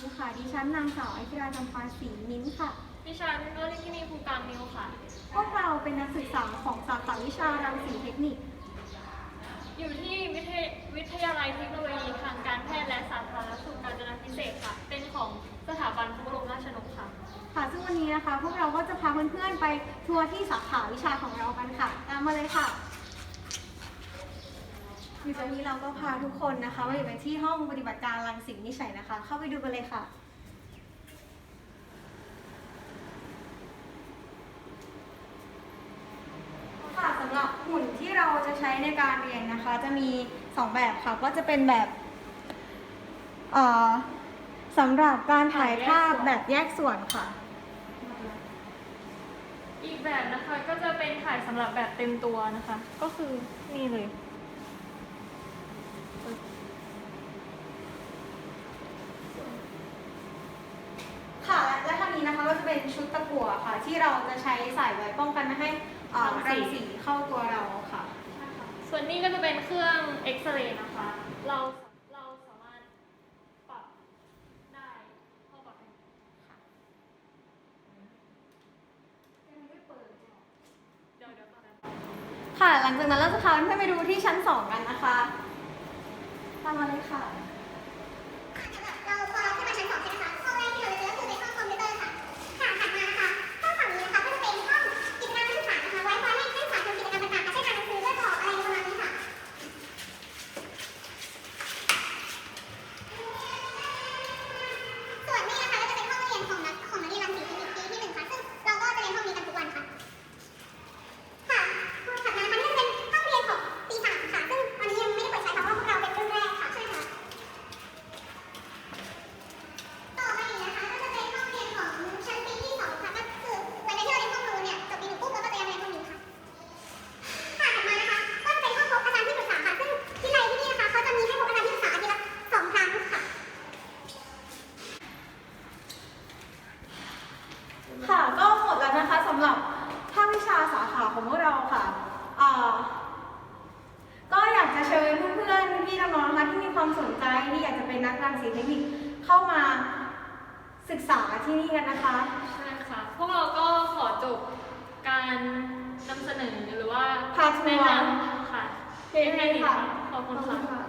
ดีค่ะ ดิฉันนางสาวไอธิราจำปาศรีมิ้นท์ค่ะ ดิฉันวลิกินีภูการมิวค่ะ พวกเราเป็นนักศึกษาของสาขาวิชารังสีเทคนิค อยู่ที่วิทยวิทยาลัยเทคโนโลยีทางการแพทย์และสาธารณสุขการจนาพิเศษค่ะ เป็นของสถาบันพระบรมราชชนกค่ะ ค่ะ ซึ่งวันนี้นะคะ พวกเราก็จะพาเพื่อนๆไปทัวร์ที่สาขาวิชาของเรากันค่ะ ตามมาเลยค่ะ อยู่ตรงนี้เราก็พาทุกคนนะคะมาอยู่กันที่ห้องปฏิบัติการรังสีนิสัยนะคะ เข้าไปดูกันเลยค่ะค่ะสำหรับหุ่นที่เราจะใช้ในการเรียนนะคะ จะมี 2 แบบค่ะ ก็จะเป็นแบบเอ่อสำหรับการถ่ายภาพแบบแยกส่วนค่ะ อีกแบบนะคะก็จะเป็นถ่ายสำหรับแบบเต็มตัวนะคะ ก็คือนี่เลย ค่ะและ และทางนี้นะคะก็จะเป็นชุดตะกั่วค่ะ ที่เราจะใช้ใส่ไว้ป้องกันไม่ให้เอ่อรัรังงสีสีเข้าตัวเราค่ะ ส่วนนี้ก็จะเป็นเครื่องเอ็กซเรย์นะคะ เราเราสามารถปรับได้เข้าปรับเป็นเดี๋ยวเดี๋ยวก่อนนะค่ะ หลังจากนั้นเราจะพาเพื่อนๆไปดูที่ชั้น 2 กันนะคะ ตามมาเลยค่ะ ค่ะก็หมดแล้วนะคะสำหรับภาควิชาสาขาของพวกเราค่ะอ่าก็อยากจะเชิญเพื่อนๆพี่ๆน้องๆนะคะที่มีความสนใจที่อยากจะเป็นนักรังสีเทคนิคเข้ามาศึกษาที่นี่กันนะคะ ใช่ค่ะ พวกเราก็ขอจบการนำเสนอหรือว่าพาทัวร์ แนะนำค่ะเพียงเท่านี้ค่ะขอบคุณค่ะค่ะ